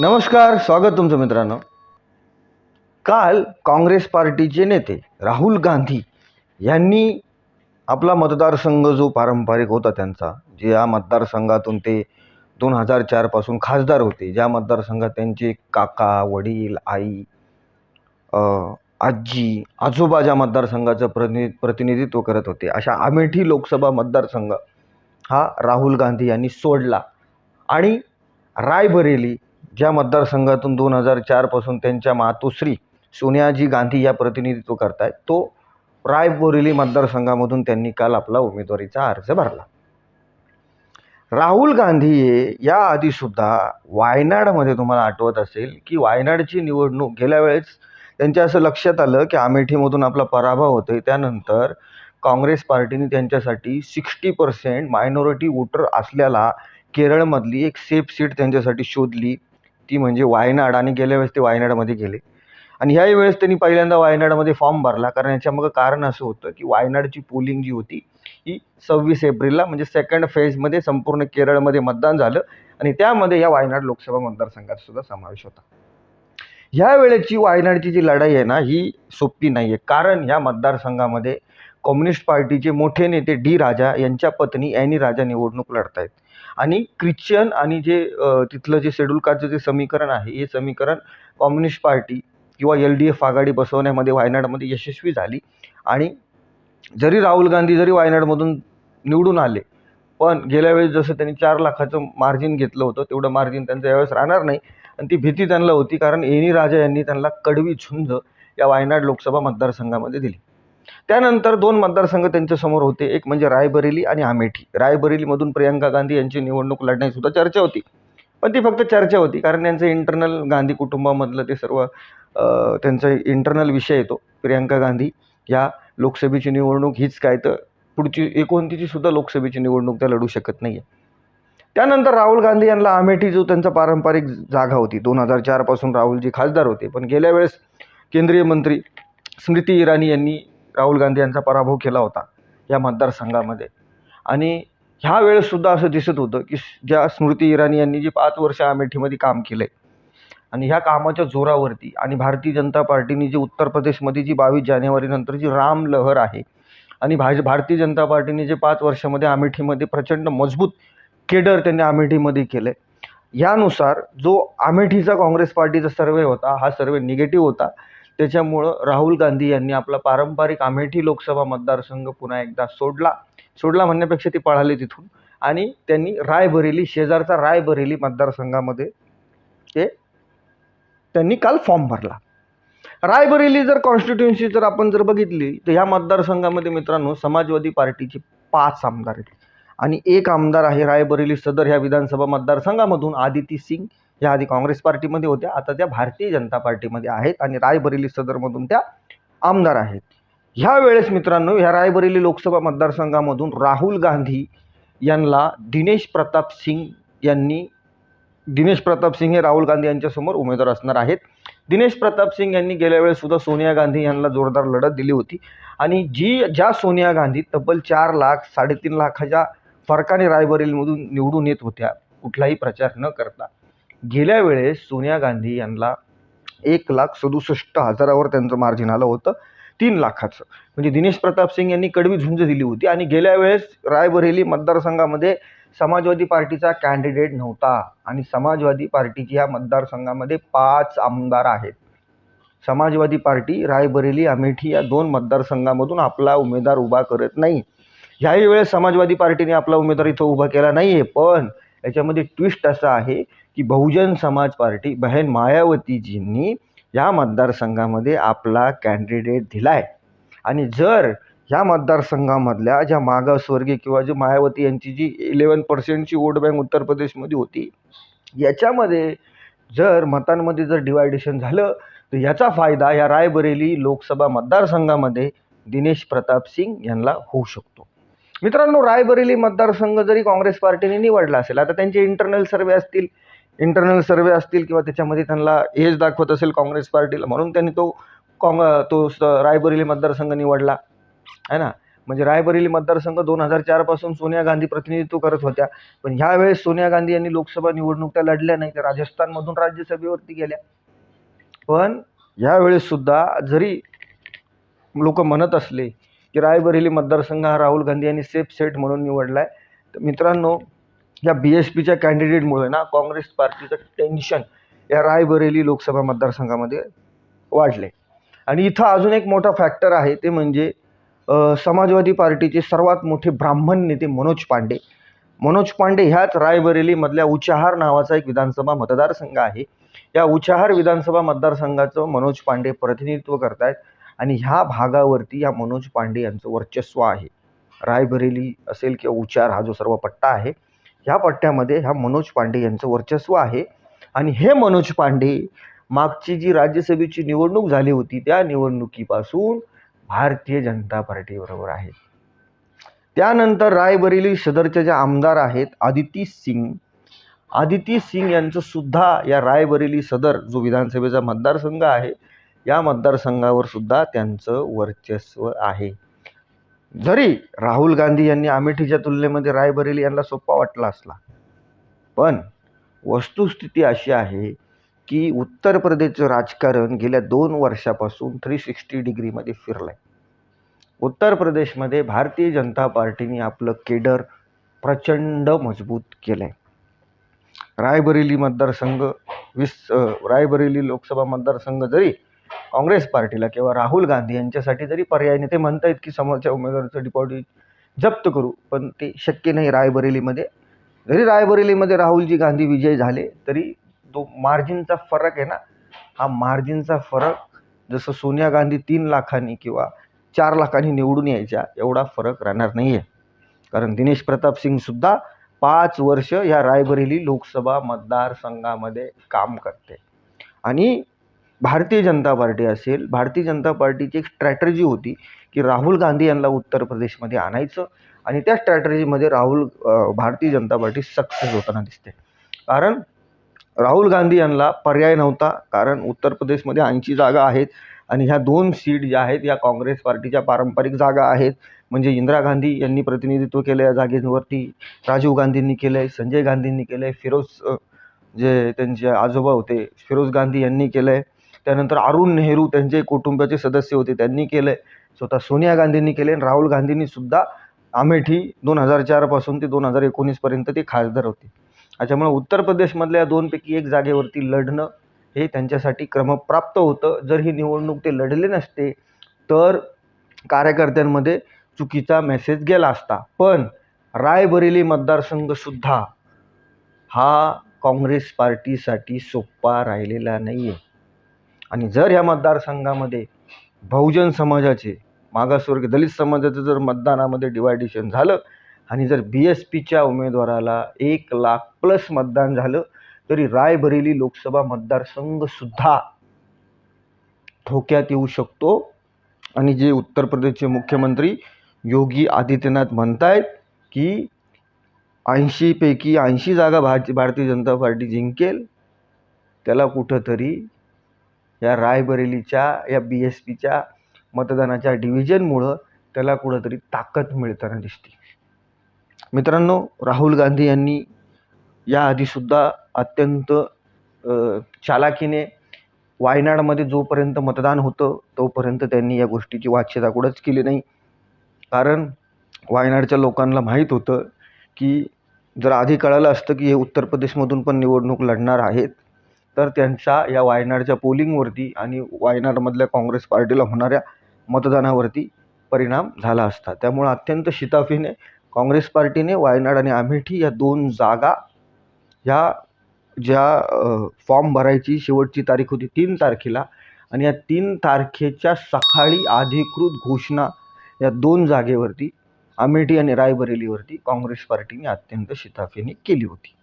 नमस्कार स्वागत तुमचं मित्रांनो. काल काँग्रेस पार्टीचे नेते राहुल गांधी यांनी आपला मतदारसंघ जो पारंपरिक होता त्यांचा जे या मतदारसंघातून ते दोन हजार चारपासून खासदार होते ज्या मतदारसंघात त्यांचे काका वडील आई आजी आजोबा ज्या मतदारसंघाचं प्रति प्रतिनिधित्व करत होते अशा अमेठी लोकसभा मतदारसंघ हा राहुल गांधी यांनी सोडला. आणि रायबरेली ज्या मतदारसंघातून दोन हजार चारपासून त्यांच्या मातोश्री सोनियाजी गांधी या प्रतिनिधित्व करत आहेत तो रायबरेली मतदारसंघामधून त्यांनी काल आपला उमेदवारीचा अर्ज भरला. राहुल गांधी हे याआधीसुद्धा वायनाडमध्ये तुम्हाला आठवत असेल की वायनाडची निवडणूक गेल्या वेळेस त्यांच्या असं लक्षात आलं की अमेठीमधून आपला पराभव होतोय. त्यानंतर काँग्रेस पार्टीने त्यांच्यासाठी सिक्स्टी पर्सेंट मायनॉरिटी वोटर असलेला केरळमधली एक सेफ सीट त्यांच्यासाठी शोधली. ती म्हणजे वायनाड आणि गेल्या वेळेस ते वायनाडमध्ये गेले. आणि ह्याही वेळेस त्यांनी पहिल्यांदा वायनाडमध्ये फॉर्म भरला कारण याच्यामागं कारण असं होतं की वायनाडची पोलिंग जी होती ही सव्वीस एप्रिलला म्हणजे सेकंड फेजमध्ये संपूर्ण केरळमध्ये मतदान झालं आणि त्यामध्ये या वायनाड लोकसभा मतदारसंघात सुद्धा समावेश होता. ह्या वेळेची वायनाडची जी लढाई आहे ना ही सोपी नाही आहे कारण ह्या मतदारसंघामध्ये कम्युनिस्ट पार्टीचे मोठे नेते डी राजा यांच्या पत्नी ॲनी राजा निवडणूक लढत आहेत आणि ख्रिश्चन आणि जे तिथलं जे शेड्यूल कास्टचं जे समीकरण आहे हे समीकरण कम्युनिस्ट पार्टी किंवा एल डी एफ आघाडी बसवण्यामध्ये वायनाडमध्ये यशस्वी झाली. आणि जरी राहुल गांधी जरी वायनाडमधून निवडून आले पण गेल्या वेळेस जसं त्यांनी चार लाखाचं मार्जिन घेतलं होतं तेवढं मार्जिन त्यांचं यावेळेस राहणार नाही. आणि ती भीती त्यांना होती कारण एनी राजा यांनी त्यांना कडवी झुंज या वायनाड लोकसभा मतदारसंघामध्ये दिली. त्यानंतर दोन मतदारसंघ त्यांच्यासमोर होते. एक म्हणजे रायबरेली आणि अमेठी रायबरेलीमधून प्रियंका गांधी यांची निवडणूक लढण्याचीसुद्धा चर्चा होती. पण ती फक्त चर्चा होती कारण त्यांचं इंटरनल गांधी कुटुंबामधलं ते सर्व त्यांचा इंटरनल विषय येतो. प्रियंका गांधी या लोकसभेची निवडणूक हीच काय तर पुढची एकोणतीचीसुद्धा लोकसभेची निवडणूक त्या लढू शकत नाही आहे त्यानंतर राहुल गांधी यांना अमेठी जो त्यांचा पारंपरिक जागा होती दोन हजार चारपासून राहुलजी खासदार होते. पण गेल्या वेळेस केंद्रीय मंत्री स्मृती इराणी यांनी राहुल गांधी यांचा पराभव केला होता या मतदारसंघामध्ये. आणि ह्या वेळेससुद्धा असं दिसत होतं की ज्या स्मृती इराणी यांनी जी पाच वर्ष अमेठीमध्ये काम केलं आहे आणि ह्या कामाच्या जोरावरती आणि भारतीय जनता पार्टीने जी उत्तर प्रदेशमध्ये जी बावीस जानेवारीनंतर जी राम लहर आहे आणि भाज भारतीय जनता पार्टीने जे पाच वर्षामध्ये अमेठीमध्ये प्रचंड मजबूत केडर त्यांनी अमेठीमध्ये केलं आहे यानुसार जो अमेठीचा काँग्रेस पार्टीचा सर्वे होता हा सर्वे निगेटिव्ह होता. त्याच्यामुळं राहुल गांधी यांनी आपला पारंपरिक अमेठी लोकसभा मतदारसंघ पुन्हा एकदा सोडला. सोडला म्हणण्यापेक्षा ते पळाले तिथून. आणि त्यांनी रायबरेली शेजारचा रायबरेली मतदारसंघामध्ये ते त्यांनी काल फॉर्म भरला. रायबरेली जर कॉन्स्टिट्युन्सी जर आपण जर बघितली तर ह्या मतदारसंघामध्ये मित्रांनो समाजवादी पार्टीचे पाच आमदार आहेत. आणि एक आमदार आहे रायबरेली सदर ह्या विधानसभा मतदारसंघामधून आदिती सिंग. ह्या आधी काँग्रेस पार्टीमध्ये होत्या आता त्या भारतीय जनता पार्टीमध्ये आहेत आणि रायबरेली सदरमधून त्या आमदार आहेत. ह्या वेळेस मित्रांनो ह्या रायबरेली लोकसभा मतदारसंघामधून राहुल गांधी यांना दिनेश प्रताप सिंग यांनी दिनेश प्रताप सिंग हे राहुल गांधी यांच्यासमोर उमेदवार असणार आहेत. दिनेश प्रताप सिंग यांनी गेल्या वेळेससुद्धा सोनिया गांधी यांना जोरदार लढत दिली होती. आणि जी ज्या सोनिया गांधी तब्बल चार लाख साडेतीन लाखाच्या फरकाने रायबरेलीमधून निवडून येत होत्या कुठलाही प्रचार न करता. गेल्या वेळेस सोनिया गांधी यांना एक लाख सदुसष्ट हजारावर त्यांचं मार्जिन आलं होतं. तीन लाखाचं. म्हणजे दिनेश प्रताप सिंग यांनी कडवी झुंज दिली होती आणि गेल्या वेळेस रायबरेली मतदारसंघामध्ये समाजवादी पार्टीचा कॅन्डिडेट नव्हता. आणि समाजवादी पार्टीची ह्या मतदारसंघामध्ये पाच आमदार आहेत. समाजवादी पार्टी रायबरेली अमेठी या दोन मतदारसंघामधून आपला उमेदवार उभा करत नाही. ह्याही वेळेस समाजवादी पार्टीने आपला उमेदवार इथं उभा केला नाही आहे पण याच्यामध्ये ट्विस्ट असा आहे की बहुजन समाज पार्टी बहन मायावतीजींनी या मतदारसंघामध्ये आपला कॅन्डिडेट दिला आहे आणि जर ह्या मतदारसंघामधल्या ज्या मागासवर्गीय किंवा जी मायावती यांची जी इलेवन पर्सेंटची वोट बँक उत्तर प्रदेशमध्ये होती याच्यामध्ये जर मतांमध्ये जर डिवायडेशन झालं तर याचा फायदा या रायबरेली लोकसभा मतदारसंघामध्ये दिनेश प्रताप सिंग यांना होऊ शकतो. मित्रांनो रायबरेली मतदारसंघ जरी काँग्रेस पार्टीने निवडला असेल आता त्यांचे इंटरनल सर्वे असतील इंटरनल सर्वे असतील किंवा त्याच्यामध्ये त्यांना एज दाखवत असेल काँग्रेस पार्टीला म्हणून त्यांनी तो काँग तो स- रायबरेली मतदारसंघ निवडला. आहे ना? म्हणजे रायबरेली मतदारसंघ दोन हजार चारपासून सोनिया गांधी प्रतिनिधित्व करत होत्या. पण ह्यावेळेस सोनिया गांधी यांनी लोकसभा निवडणूक त्या लढल्या नाही त्या राजस्थानमधून राज्यसभेवरती गेल्या. पण ह्यावेळेस सुद्धा जरी लोक म्हणत असले की रायबरेली मतदारसंघ हा राहुल गांधी यांनी सेफ सेट म्हणून निवडला आहे तर मित्रांनो या बी एस पीच्या कॅन्डिडेटमुळे ना काँग्रेस पार्टीचं टेन्शन या रायबरेली लोकसभा मतदारसंघामध्ये वाढले. आणि इथं अजून एक मोठा फॅक्टर आहे ते म्हणजे समाजवादी पार्टीचे सर्वात मोठे ब्राह्मण नेते मनोज पांडे. मनोज पांडे ह्याच रायबरेलीमधल्या उचाहार नावाचा एक विधानसभा मतदारसंघ आहे. या उचाहार विधानसभा मतदारसंघाचं मनोज पांडे प्रतिनिधित्व करत आहेत आणि ह्या भागावरती या मनोज पांडे यांचं वर्चस्व आहे. रायबरेली असेल किंवा उचार हा जो सर्व पट्टा आहे ह्या पट्ट्यामध्ये ह्या मनोज पांडे यांचं वर्चस्व आहे. आणि हे मनोज पांडे मागची जी राज्यसभेची निवडणूक झाली होती त्या निवडणुकीपासून भारतीय जनता पार्टीबरोबर आहे. त्यानंतर रायबरेली सदरच्या ज्या आमदार आहेत आदिती सिंग. आदिती सिंग यांचं सुद्धा या रायबरेली सदर जो विधानसभेचा मतदारसंघ आहे या मतदारसंघावर सुद्धा त्यांचं वर्चस्व आहे. जरी राहुल गांधी यांनी अमेठीच्या तुलनेमध्ये रायबरेली यांना सोपा वाटला असला पण वस्तुस्थिती अशी आहे की उत्तर प्रदेशचं राजकारण गेल्या दोन वर्षापासून थ्री सिक्स्टी डिग्रीमध्ये फिरलं आहे उत्तर प्रदेशमध्ये भारतीय जनता पार्टीने आपलं केडर प्रचंड मजबूत केलं आहे रायबरेली मतदारसंघ वीस रायबरेली लोकसभा मतदारसंघ जरी काँग्रेस पार्टीला किंवा राहुल गांधी यांच्यासाठी जरी पर्याय नाही ते म्हणतायत की समोरच्या उमेदवाराचं डिपॉझिट जप्त करू पण ते शक्य नाही रायबरेलीमध्ये. जरी रायबरेलीमध्ये राहुलजी गांधी विजय झाले तरी तो मार्जिनचा फरक आहे ना. हा मार्जिनचा फरक जसं सोनिया गांधी तीन लाखांनी किंवा चार लाखांनी निवडून यायच्या एवढा फरक राहणार नाही आहे कारण दिनेश प्रताप सिंगसुद्धा पाच वर्ष या रायबरेली लोकसभा मतदारसंघामध्ये काम करते. आणि भारतीय जनता पार्टी असेल भारतीय जनता पार्टीची एक स्ट्रॅटर्जी होती की राहुल गांधी यांना उत्तर प्रदेशमध्ये आणायचं आणि त्या स्ट्रॅटर्जीमध्ये राहुल भारतीय जनता पार्टी सक्सेस होताना दिसते. कारण राहुल गांधी यांना पर्याय नव्हता कारण उत्तर प्रदेशमध्ये ऐंशी जागा आहेत आणि ह्या दोन सीट ज्या आहेत या काँग्रेस पार्टीच्या पारंपरिक जागा आहेत. म्हणजे इंदिरा गांधी यांनी प्रतिनिधित्व केलं या जागेवरती राजीव गांधींनी केलं आहे संजय गांधींनी केलं आहे फिरोज जे त्यांचे आजोबा होते फिरोज गांधी यांनी केलं आहे त्यानंतर अरुण नेहरू त्यांचे कुटुंबाचे सदस्य होते त्यांनी केलं आहे स्वतः सोनिया गांधींनी केले आणि राहुल गांधींनी सुद्धा अमेठी दोन हजार चारपासून ते दोन हजार एकोणीसपर्यंत ते खासदार होते. त्याच्यामुळे उत्तर प्रदेशमधल्या दोनपैकी एक जागेवरती लढणं हे त्यांच्यासाठी क्रमप्राप्त होतं. जर ही निवडणूक ते लढले नसते तर कार्यकर्त्यांमध्ये चुकीचा मेसेज गेला असता. पण रायबरेली मतदारसंघसुद्धा हा काँग्रेस पार्टीसाठी सोपा राहिलेला नाही आहे आणि जर ह्या मतदारसंघामध्ये बहुजन समाजाचे मागासवर्ग दलित समाजाचं जर मतदानामध्ये डिवायडेशन झालं आणि जर बी एस पीच्या उमेदवाराला एक लाख प्लस मतदान झालं तरी रायबरेली लोकसभा मतदारसंघसुद्धा धोक्यात येऊ शकतो. आणि जे उत्तर प्रदेशचे मुख्यमंत्री योगी आदित्यनाथ म्हणतायत की ऐंशीपैकी ऐंशी जागा भाज भारतीय जनता पार्टी जिंकेल त्याला कुठंतरी या रायबरेलीच्या या बी एस पीच्या मतदानाच्या डिव्हिजनमुळं त्याला कुठंतरी ताकद मिळताना दिसते. मित्रांनो राहुल गांधी यांनी याआधीसुद्धा अत्यंत चालाकीने वायनाडमध्ये जोपर्यंत मतदान होतं तोपर्यंत त्यांनी या गोष्टीची वाच्यता कुठंच केली नाही. कारण वायनाडच्या लोकांना माहीत होतं की जर आधी कळालं असतं की हे उत्तर प्रदेशमधून पण निवडणूक लढणार आहेत तर त्यांचा या वायनाडच्या पोलिंगवरती आणि वायनाडमधल्या काँग्रेस पार्टीला होणाऱ्या मतदानावरती परिणाम झाला असता. त्यामुळं अत्यंत शिताफीने काँग्रेस पार्टीने वायनाड आणि अमेठी या दोन जागा ह्या ज्या फॉर्म भरायची शेवटची तारीख होती तीन तारखेला आणि या तीन तारखेच्या सकाळी अधिकृत घोषणा या दोन जागेवरती अमेठी आणि रायबरेलीवरती काँग्रेस पार्टीने अत्यंत शिताफीने केली होती.